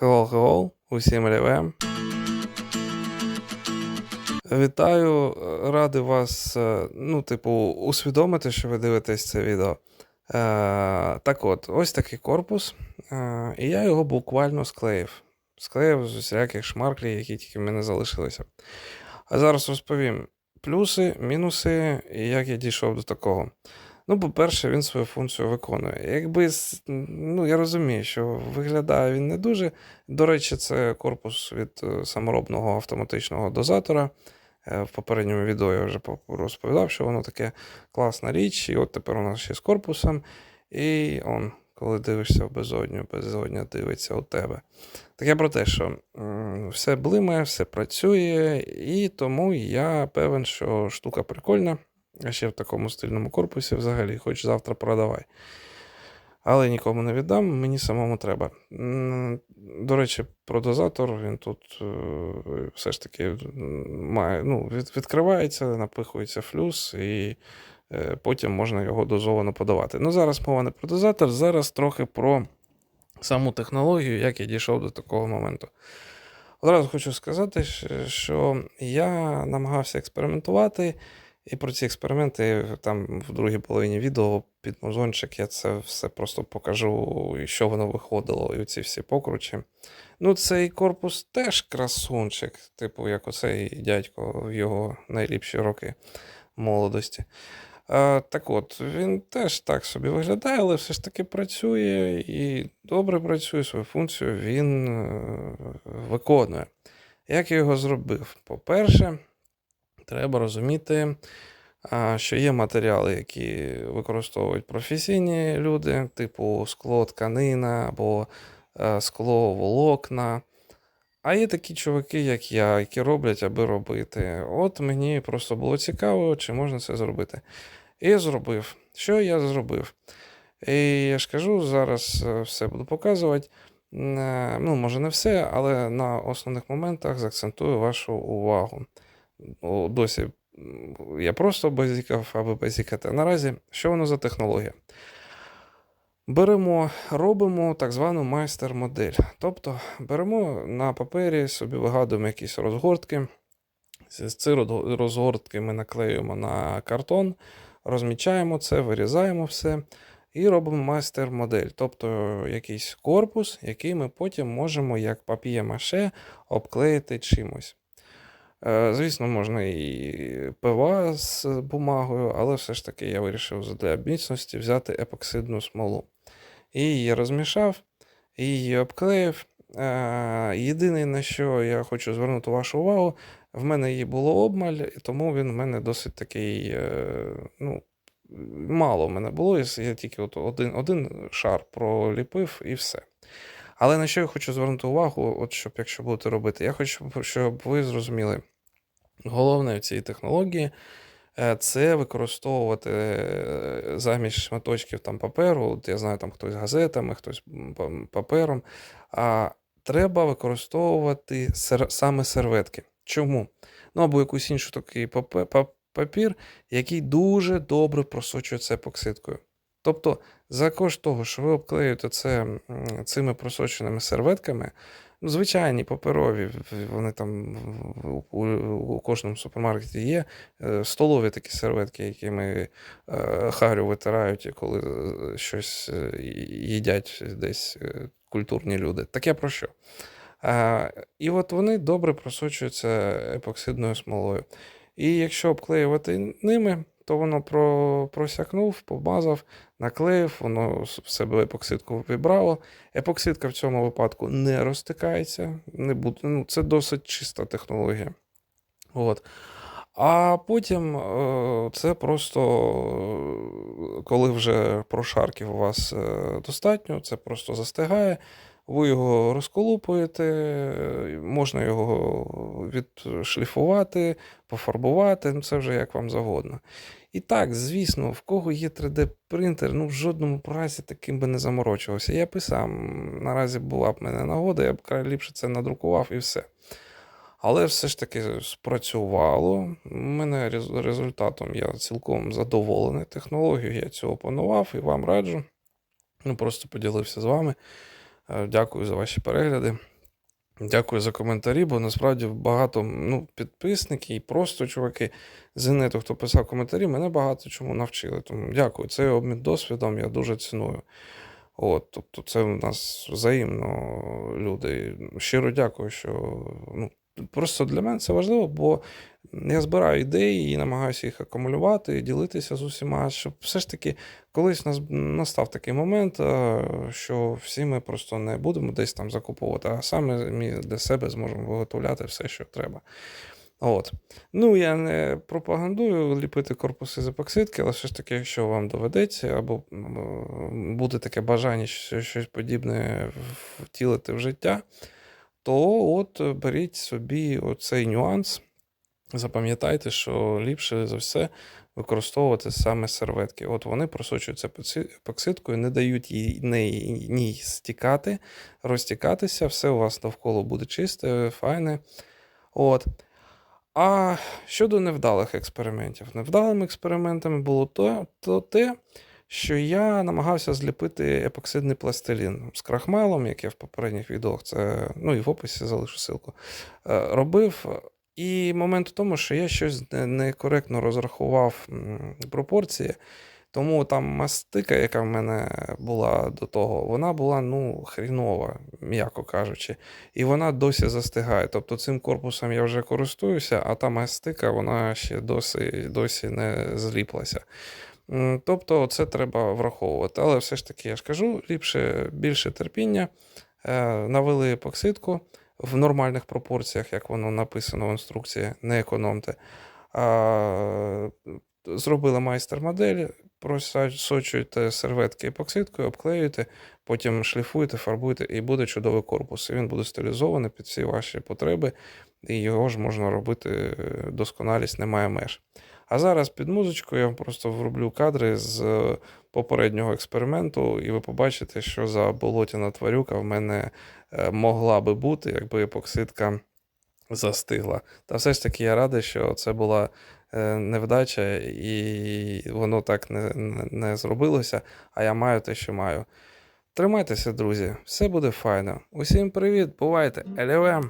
Hello, усім реве. Вітаю, е, радий вас, е, ну, типу, усвідомити, що ви дивитесь це відео. Е, так от, ось такий корпус, е, і я його буквально склеїв. Склеїв з усіляких шмарклів, які тільки в мене залишилися. А зараз розповім плюси, мінуси і як я дійшов до такого. Ну, по-перше, він свою функцію виконує. Якби ну, я розумію, що виглядає він не дуже. До речі, це корпус від е, саморобного автоматичного дозатора. Е, В попередньому відео я вже розповідав, що воно таке класна річ, і от тепер у нас ще з корпусом. І он, коли дивишся в безодню, безодня дивиться у тебе. Таке про те, що все блимає, все працює, і тому я певен, що штука прикольна. А ще в такому стильному корпусі взагалі, хоч завтра продавай. Але нікому не віддам, мені самому треба. До речі, про дозатор він тут е, все ж таки має, ну, відкривається, напихується флюс, і е, потім можна його дозовано подавати. Ну, зараз мова не про дозатор, зараз трохи про саму технологію, як я дійшов до такого моменту. Одразу хочу сказати, що я намагався експериментувати, і про ці експерименти там в другій половині відео під музончик я це все просто покажу, що воно виходило, і ці всі покручі. Ну, цей корпус теж красунчик, типу, як оцей дядько в його найліпші роки молодості. А, так от, він теж так собі виглядає, але все ж таки працює і добре працює, свою функцію він е, виконує. Як я його зробив? По-перше, треба розуміти, що є матеріали, які використовують професійні люди, типу скло, тканина або е, скло, волокна. А є такі чуваки, як я, які роблять, аби робити. От мені просто було цікаво, чи можна це зробити. І я зробив. Що я зробив? І я ж кажу, зараз е, все буду показувати. Е, Ну, може, не все, але на основних моментах заакцентую вашу увагу. Досі я просто базікав, аби базікати. Наразі, що воно за технологія? Беремо, робимо так звану майстер-модель. Тобто беремо на папері, собі вигадуємо якісь розгортки. З ці розгортки ми наклеюємо на картон, розмічаємо це, вирізаємо все і робимо майстер-модель. Тобто якийсь корпус, який ми потім можемо, як папіє-маше, обклеїти чимось. Е, Звісно, можна і ПВА з бумагою, але все ж таки я вирішив для міцності взяти епоксидну смолу. І її розмішав, і її обклеїв. Е, Єдине, на що я хочу звернути вашу увагу, в мене її було обмаль, і тому він в мене досить такий. е, Ну, мало в мене було, я тільки от один, один шар проліпив і все. Але на що я хочу звернути увагу, от щоб якщо будете робити, я хочу, щоб ви зрозуміли. Головне в цій технології е, це використовувати е, замість шматочків там паперу. Я знаю, там хтось газетами, хтось папером. А треба використовувати саме серветки. Чому? Ну або якусь іншу такий папір, який дуже добре просочується епоксидкою. Тобто, за кошт того, що ви обклеюєте це цими просоченими серветками, звичайні паперові, вони там в- у, у кожному супермаркеті є. е, Столові такі серветки, якими е, харю витирають, коли е, щось їдять десь культурні люди. Таке про що? І от вони добре просочуються епоксидною смолою. І якщо обклеювати ними, то воно про, просякнув, помазав, наклеїв, воно в себе епоксидку вібрало. Епоксидка в цьому випадку не розтикається, не буде, ну, це досить чиста технологія. От. А потім е, це просто, е, коли вже прошарків у вас е, достатньо, це просто застигає, ви його розколупуєте, можна його відшліфувати, пофарбувати, ну це вже як вам завгодно. І так, звісно, в кого є 3D-принтер, ну в жодному разі таким би не заморочувався. Я сам, наразі була б мене нагода, я б край це надрукував і все. Але все ж таки спрацювало. У мене рез- результатом я цілком задоволений. Технологію я цього опанував і вам раджу. Ну, просто поділився з вами. Е, Дякую за ваші перегляди. Дякую за коментарі, бо насправді багато ну, підписників і просто чуваки з хто писав коментарі, мене багато чому навчили. Тому дякую. Цей обмін досвідом я дуже ціную. От, тобто, це в нас взаємно люди. Щиро дякую, що ну, просто для мене це важливо, бо я збираю ідеї і намагаюся їх акумулювати, ділитися з усіма, щоб все ж таки колись нас настав такий момент, е, що всі ми просто не будемо десь там закуповувати, а саме ми для себе зможемо виготовляти все, що треба. От. Ну, я не пропагандую ліпити корпуси з епоксидки, але все ж таки, якщо вам доведеться, або буде таке бажання щось подібне втілити в життя, то от е, беріть собі оцей нюанс. Запам'ятайте, що ліпше за все використовувати саме серветки. От вони просочуються епоксидкою, не дають їй ній стікати, розтікатися, все у вас навколо буде чисте, файне. От. А щодо невдалих експериментів, невдалими експериментами було то, то те, що я намагався зліпити епоксидний пластилін з крахмалом, як я в попередніх відео, це, ну і в описі залишу ссылку, е, робив. І момент в тому, що я щось некоректно розрахував пропорції. Тому там мастика, яка в мене була до того, вона була ну хрінова, м'яко кажучи, і вона досі застигає. Тобто цим корпусом я вже користуюся, а та мастика вона ще досі, досі не зліплася. Тобто це треба враховувати. Але все ж таки, я ж кажу, ліпше більше терпіння. Е, Навели епоксидку в нормальних пропорціях, як воно написано в інструкції, не економте. Зробили майстер-модель, просочуєте серветки епоксидкою, обклеюєте, потім шліфуєте, фарбуєте, і буде чудовий корпус. І він буде стилізований під всі ваші потреби, і його ж можна робити е, досконалість, немає меж. А зараз під музичку я вам просто вроблю кадри з е, попереднього експерименту, і ви побачите, що за болотяна тварюка в мене е, могла би бути, якби епоксидка застигла. Та все ж таки я радий, що це була е, невдача, і воно так не, не, зробилося, а я маю те, що маю. Тримайтеся, друзі, все буде файно. Усім привіт, бувайте, LLM!